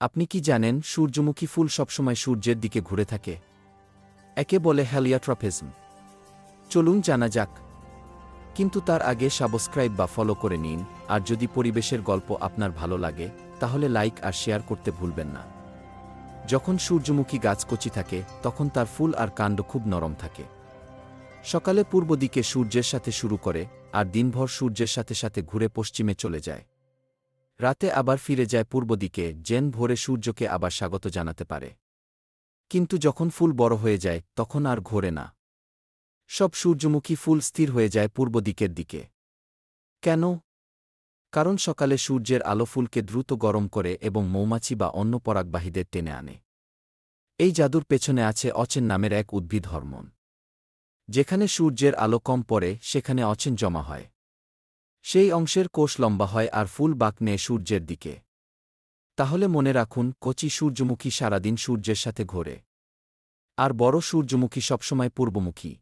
আপনি কি জানেন সূর্যমুখী ফুল সবসময় সূর্যের দিকে ঘুরে থাকে? একে বলে হ্যালিয়াট্রফিজম চলুন জানা যাক। কিন্তু তার আগে সাবস্ক্রাইব বা ফলো করে নিন, আর যদি পরিবেশের গল্প আপনার ভালো লাগে, তাহলে লাইক আর শেয়ার করতে ভুলবেন না। যখন সূর্যমুখী গাছ কচি থাকে, তখন তার ফুল আর কাণ্ড খুব নরম থাকে। সকালে পূর্ব দিকে সূর্যের সাথে শুরু করে, আর দিনভর সূর্যের সাথে সাথে ঘুরে পশ্চিমে চলে যায়। রাতে আবার ফিরে যায় পূর্ব দিকে, জেন ভোরে সূর্যকে আবার স্বাগত জানাতে পারে। কিন্তু যখন ফুল বড় হয়ে যায়, তখন আর ঘোরে না। সব সূর্যমুখী ফুল স্থির হয়ে যায় পূর্ব দিকের দিকে। কেন? কারণ সকালে সূর্যের আলো ফুলকে দ্রুত গরম করে এবং মৌমাছি বা অন্য পরাগবাহীদের টেনে আনে। এই জাদুর পেছনে আছে অচেন নামের এক উদ্ভিদ হরমোন। যেখানে সূর্যের আলো কম পড়ে, সেখানে অচেন জমা হয়। সেই অংশের কোষ লম্বা হয় আর ফুল বাঁক নেয় সূর্যের দিকে। তাহলে মনে রাখুন, কচি সূর্যমুখী সারাদিন সূর্যের সাথে ঘোরে। আর বড় সূর্যমুখী সবসময় পূর্বমুখী।